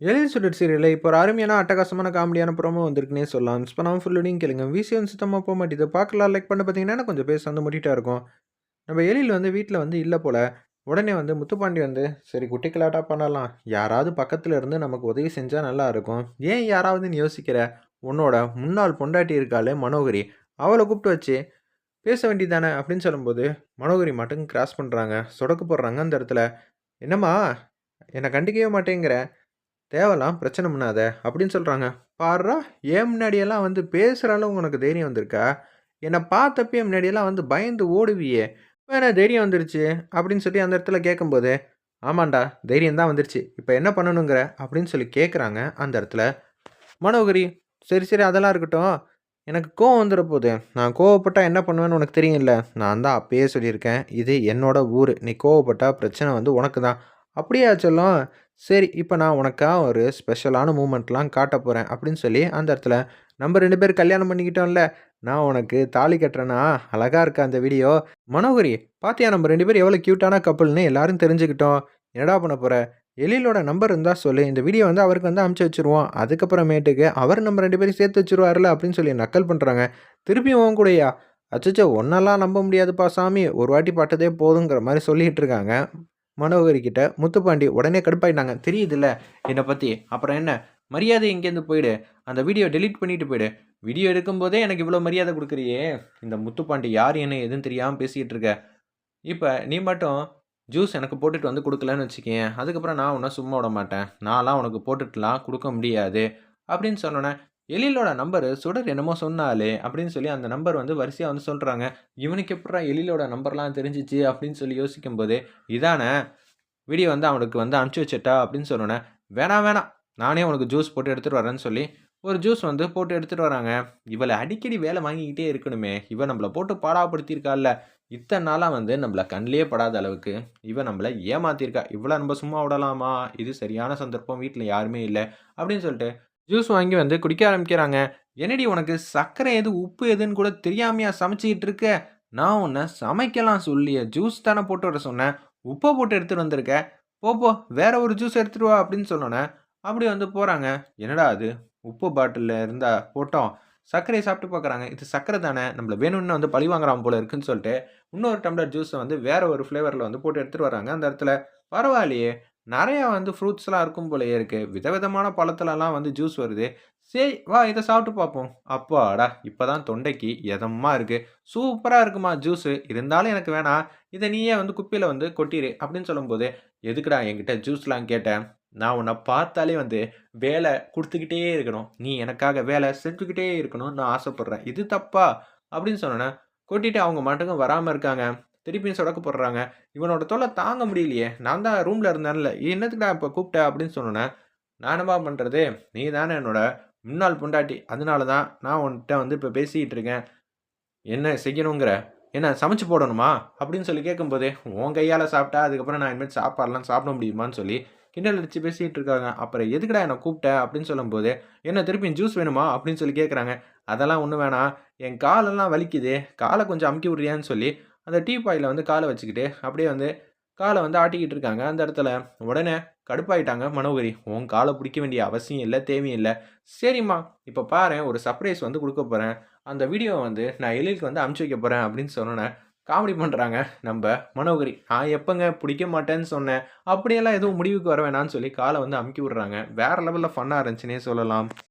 எழில் சுடர் சீரியலில் இப்போ ஒரு அருமையான அட்டகாசமான காமெடியான ப்ரோமோ வந்திருக்குன்னே சொல்லலாம். இப்போ நான் ஃபுல்லோடையும் கேளுங்க. விஷயம் சுத்தமாக போக மாட்டேது. பார்க்கலாம் லைக் பண்ண பார்த்தீங்கன்னா கொஞ்சம் பேச வந்து முட்டிட்டா இருக்கும். நம்ம எழில் வந்து வீட்டில் வந்து இல்லை போல். உடனே வந்து முத்துப்பாண்டி வந்து சரி குட்டிக்கலாட்டாக பண்ணலாம். யாராவது பக்கத்தில் இருந்து நமக்கு உதவி செஞ்சால் நல்லா இருக்கும். ஏன் யாராவது நீ யோசிக்கிற? உன்னோட முன்னாள் பொண்டாட்டி இருக்காளே மனோகரி. அவளை கூப்பிட்டு வச்சு பேச வேண்டியதானே அப்படின்னு சொல்லும்போது மனோகரி மட்டும் கிராஸ் பண்ணுறாங்க சொடக்கு போடுறாங்க அந்த இடத்துல. என்னம்மா என்னை கண்டிக்கவே மாட்டேங்கிற. தேவலாம் பிரச்சனை பண்ணாத அப்படின்னு சொல்கிறாங்க பாடுறா ஏன் முன்னாடியெல்லாம் வந்து பேசுகிற அளவு உனக்கு தைரியம் வந்திருக்கா? என்னை பார்த்தப்பே முன்னாடியெல்லாம் வந்து பயந்து ஓடுவியே. வேணா தைரியம் வந்துருச்சு? அப்படின்னு சொல்லி அந்த இடத்துல கேட்கும்போது ஆமாண்டா தைரியம் தான் வந்துருச்சு. இப்போ என்ன பண்ணணுங்கிற? அப்படின்னு சொல்லி கேட்குறாங்க அந்த இடத்துல. மனோகரி சரி சரி அதெல்லாம் இருக்கட்டும். எனக்கு கோவம் வந்துட போகுது நான் கோவப்பட்டால் என்ன பண்ணுவேன்னு உனக்கு தெரியும்ல? நான் தான் அப்பயே சொல்லியிருக்கேன். இது என்னோட ஊர். நீ கோவப்பட்டால் பிரச்சனை வந்து உனக்கு தான். அப்படியா சொல்லும்? சரி இப்போ நான் உனக்காக ஒரு ஸ்பெஷலான மூமெண்ட்லாம் காட்ட போகிறேன் அப்படின்னு சொல்லி அந்த இடத்துல நம்ம ரெண்டு பேர் கல்யாணம் பண்ணிக்கிட்டோம்ல. நான் உனக்கு தாலி கட்டுறேன்னா அழகாக இருக்க அந்த வீடியோ. மனோகரி பாத்தியா நம்ம ரெண்டு பேர் எவ்வளோ க்யூட்டான கப்பல்னு எல்லாரும் தெரிஞ்சுக்கிட்டோம். என்னடா பண்ண போகிற எழிலோட நம்பர் இருந்தால் சொல்லு. இந்த வீடியோ வந்து அவருக்கு வந்து அமுச்சு வச்சுருவோம். அதுக்கப்புறமேட்டுக்கு அவர் நம்ம ரெண்டு பேரும் சேர்த்து வச்சுருவார்ல அப்படின்னு சொல்லி நக்கல் பண்ணுறாங்க திருப்பியும் உன் கூடயா? அச்சோ ஒன்றெல்லாம் நம்ப முடியாதுப்பா சாமி. ஒரு வாட்டி பட்டதே போதுங்கிற மாதிரி சொல்லிகிட்டு இருக்காங்க. மனோகரிக்கிட்ட முத்துப்பாண்டி உடனே கடுப்பாயிட்டாங்க. தெரியுதுல்ல என்னை பற்றி அப்புறம் என்ன? மரியாதை இங்கேருந்து போயிடு. அந்த வீடியோ டெலீட் பண்ணிட்டு போயிடு. வீடியோ எடுக்கும்போதே எனக்கு இவ்வளோ மரியாதை கொடுக்குறியே. இந்த முத்துப்பாண்டி யார் என்ன எதுவும் தெரியாமல் பேசிகிட்டு இருக்க. இப்போ நீ மட்டும் ஜூஸ் எனக்கு போட்டுட்டு வந்து கொடுக்கலன்னு வச்சுக்கேன் அதுக்கப்புறம் நான் உன்னை சும்மா விட மாட்டேன். நான்லாம் உனக்கு போட்டுட்டுலாம் கொடுக்க முடியாது. அப்படின்னு சொன்னோன்னே எழிலோட நம்பரு சுடர் என்னமோ சொன்னாலே அப்படின்னு சொல்லி அந்த நம்பர் வந்து வரிசையாக வந்து சொல்கிறாங்க இவனுக்கு எப்படா எழிலோட நம்பர்லாம் தெரிஞ்சிச்சு அப்படின்னு சொல்லி யோசிக்கும் போது இதானே? வீடியோ வந்து அவனுக்கு வந்து அனுப்பிச்சி வச்சிட்டா அப்படின்னு சொன்னோன்னே வேணாம் வேணாம் நானே உனக்கு ஜூஸ் போட்டு எடுத்துகிட்டு வரேன்னு சொல்லி ஒரு ஜூஸ் வந்து போட்டு எடுத்துகிட்டு வராங்க. இவளை அடிக்கடி வேலை வாங்கிக்கிட்டே இருக்கணுமே. இவன் நம்மளை போட்டு பாடாப்படுத்தியிருக்காள்ல. இத்தனை நாளாக வந்து நம்மளை கண்ணிலே படாத அளவுக்கு இவன் நம்மளை ஏமாத்திருக்கா இவ்வளோ நம்ம சும்மா விடலாமா? இது சரியான சந்தர்ப்பம். வீட்டில் யாருமே இல்லை. அப்படின்னு சொல்லிட்டு ஜூஸ் வாங்கி வந்து குடிக்க ஆரம்பிக்கிறாங்க. என்னடி உனக்கு சர்க்கரை எது உப்பு எதுன்னு கூட தெரியாமையா சமைச்சிக்கிட்டு இருக்க? நான் உன்னை சமைக்கலாம் சொல்லிய ஜூஸ் தானே போட்டு வர சொன்னேன் உப்பை போட்டு எடுத்துகிட்டு வந்திருக்க. போப்போ வேற ஒரு ஜூஸ் எடுத்துகிட்டு வா அப்படின்னு சொன்னோன்னே. அப்படி வந்து போகிறாங்க என்னடா அது? உப்பு பாட்டிலில் இருந்தால் போட்டோம். சர்க்கரையை சாப்பிட்டு பார்க்குறாங்க இது சர்க்கரை தானே? நம்மள வேணும்னு வந்து பழி வாங்குறான் போல இருக்குன்னு சொல்லிட்டு இன்னொரு டம்ளர் ஜூஸை வந்து வேற ஒரு ஃப்ளேவரில் வந்து போட்டு எடுத்துகிட்டு வராங்க அந்த இடத்துல பரவாயில்லையே. நிறையா வந்து ஃப்ரூட்ஸ்லாம் இருக்கும் போலயே இருக்குது விதவிதமான பழத்துலலாம் வந்து ஜூஸ் வருது. சரி வா இதை சாப்பிட்டு பார்ப்போம். அப்பாடா இப்போ தான் தொண்டைக்கு எதமாக இருக்குது சூப்பராக இருக்குமா ஜூஸு? இருந்தாலும் எனக்கு வேணாம் இதை நீயே வந்து குப்பியில் வந்து கொட்டிடு அப்படின்னு சொல்லும்போது எதுக்குடா என்கிட்ட ஜூஸ்லாம் கேட்டேன் நான் உன்னை பார்த்தாலே வந்து வேலை கொடுத்துக்கிட்டே இருக்கணும். நீ எனக்காக வேலை செஞ்சுக்கிட்டே இருக்கணும்னு நான் ஆசைப்பட்றேன். இது தப்பா? அப்படின்னு சொன்னேன் கொட்டிட்டு அவங்க மட்டும் வராமல் இருக்காங்க. திருப்பியும் சொடக்கு போடுறாங்க. இவனோட தொல்லை தாங்க முடியலையே. நான் தான் ரூமில் இருந்தேன்ல. என்னத்துக்கு நான் இப்போ கூப்பிட்டேன் அப்படின்னு சொன்னேன் நானமா பண்ணுறது நீ தானே என்னோட முன்னாள் பொண்டாட்டி. அதனால தான் நான் உன்கிட்ட வந்து இப்போ பேசிக்கிட்டு இருக்கேன். என்ன செய்யணுங்கிற? என்ன சமைச்சு போடணுமா? அப்படின்னு சொல்லி கேட்கும்போது உன் கையால் சாப்பிட்டா அதுக்கப்புறம் நான் இனிமேல் சாப்பாடெலாம் சாப்பிட முடியுமான்னு சொல்லி கிண்டல் அடித்து பேசிகிட்டு இருக்காங்க. அப்புறம் எதுக்குடா என்னை கூப்பிட்ட அப்படின்னு சொல்லும்போது என்ன திருப்பி ஜூஸ் வேணுமா? அப்படின்னு சொல்லி கேட்குறாங்க அதெல்லாம் ஒன்றும் வேணாம். என் காலெல்லாம் வலிக்குது. காலை கொஞ்சம் அமுக்கி விட்றியான்னு சொல்லி அந்த டீ பாயில் வந்து காலை வச்சுக்கிட்டு அப்படியே வந்து காலை வந்து ஆட்டிக்கிட்டு இருக்காங்க. அந்த இடத்துல உடனே கடுப்பாயிட்டாங்க மனோகரி. உன் காலை பிடிக்க வேண்டிய அவசியம் இல்லை தேவையும் இல்லை. சரிம்மா இப்போ பாரு ஒரு சர்ப்ரைஸ் வந்து கொடுக்க போகிறேன் அந்த வீடியோவை வந்து நான் எழிலுக்கு வந்து அமுச்சு வைக்க போகிறேன் அப்படின்னு சொன்னேன் காமெடி பண்ணுறாங்க நம்ம மனோகரி. நான் எப்போங்க பிடிக்க மாட்டேன்னு சொன்னேன். அப்படியெல்லாம் எதுவும் முடிவுக்கு வர வேணான்னு சொல்லி காலை வந்து அமுக்கி விட்றாங்க. வேறு லெவலில் ஃபன்னாக இருந்துச்சுன்னே சொல்லலாம்.